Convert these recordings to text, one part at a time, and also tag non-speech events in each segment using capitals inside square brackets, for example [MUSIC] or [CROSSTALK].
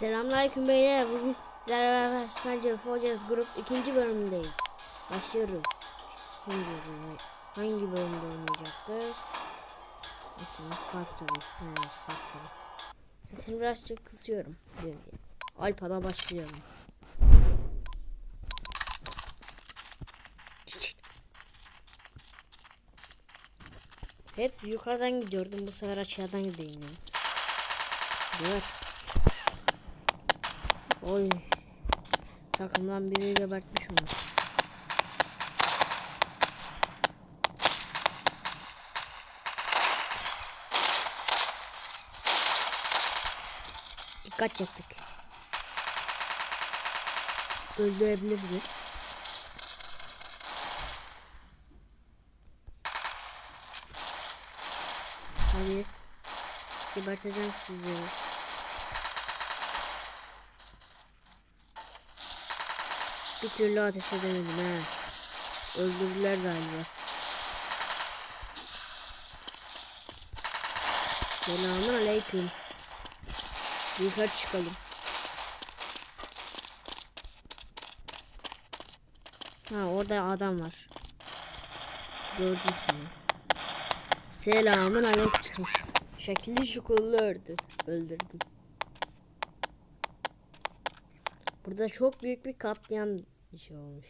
Selamünaleyküm beyler. Bugün sizlerle beraber Spencer Grup ikinci bölümündeyiz. Başlıyoruz. Hangi bölüm, hangi bölümde oynayacaktık? İşte Factory. Evet Factory. Sesini birazcık kısıyorum. Diyor diye. Alpa'da başlıyorum. Hep yukarıdan gidiyordum. Bu sefer aşağıdan gideyim. Dur. Oy. Takımdan biri gebertmiş onu. Dikkat çektik. Öldürebilir mi? Hadi. Geberteceğim sizi. Bir türlü ateş edemedim he. Öldürdüler galiba. Selamun aleyküm. Yukarı çıkalım. Ha orada adam var. Gördüm seni. Selamun aleyküm. Şekilli şukullu öldü. Öldürdüm. Burada çok büyük bir katliam şey olmuş.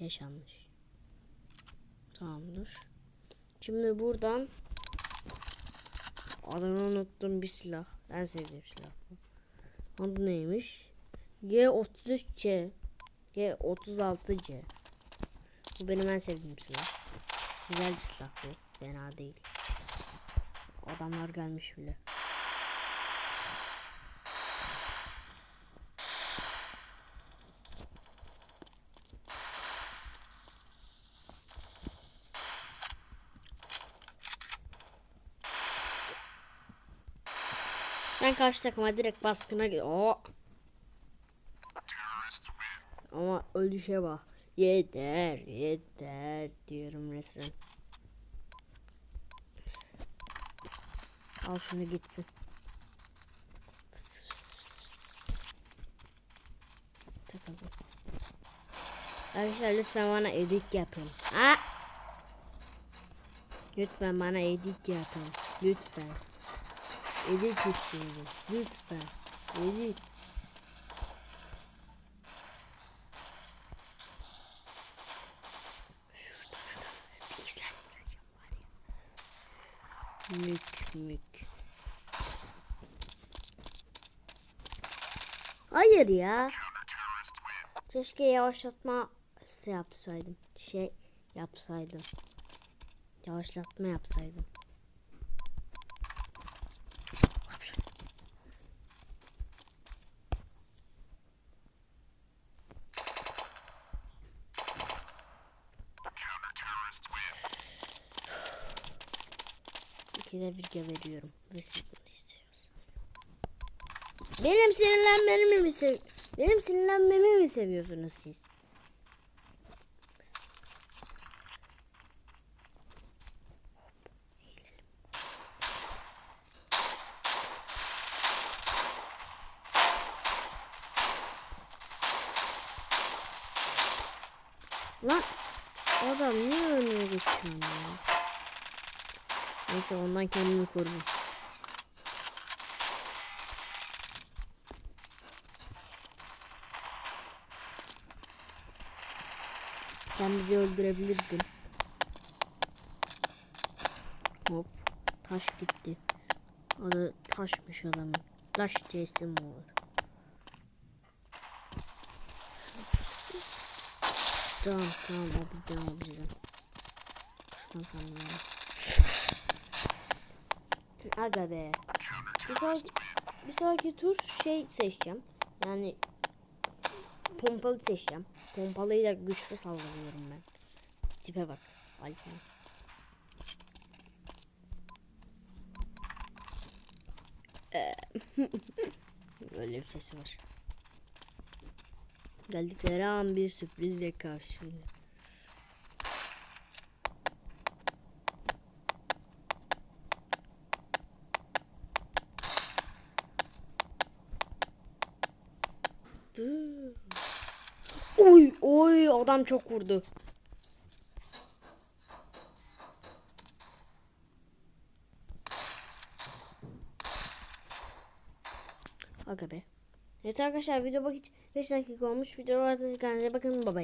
Yaşanmış. Tamamdır. Şimdi buradan adını unuttum bir silah. En sevdiğim silah bu. Adı neymiş? G33C G36C Bu benim en sevdiğim silah. Güzel bir silah bu. Fena değil. Adamlar gelmiş bile. Ben karşı takıma direkt baskına gidiyorum. Ama ölüşe bak. Yeter, yeter diyorum resmen. Al şunu gitsin. Arkadaşlar lütfen bana edit yapın. Ha? Lütfen bana edit yapın. Lütfen. Edit istiyorum. Lütfen. Edit. Mük mük. Hayır ya. Keşke yavaşlatma yapsaydım. Şey yapsaydım. Yavaşlatma yapsaydım. İkide bir geberiyorum. Bunu istiyorsunuz. Benim sinirlenmemi mi sev Benim sinirlenmemi mi seviyorsunuz siz? Lan adam niye önüne geçiyorsun ya? Neyse ondan kendimi korurum. Sen bizi öldürebilirdin. Hop. Taş gitti. Adı taşmış adamın. Taş teslim olur. Tamam tamam o bizden o bizden. Şuna sanmıyorum. Aga be. Bir sonraki, bir sonraki tur şey seçeceğim. Yani pompalı seçeceğim. Pompalıyla güçlü sallanıyorum ben. Tipe bak. Alfa. Ee, [LAUGHS] Böyle bir sesi var. Geldikleri an bir sürprizle karşılıyor. Oy oy adam çok vurdu. Aga be. Evet arkadaşlar video bak 5 dakika olmuş. Videolarda kendinize bakın baba.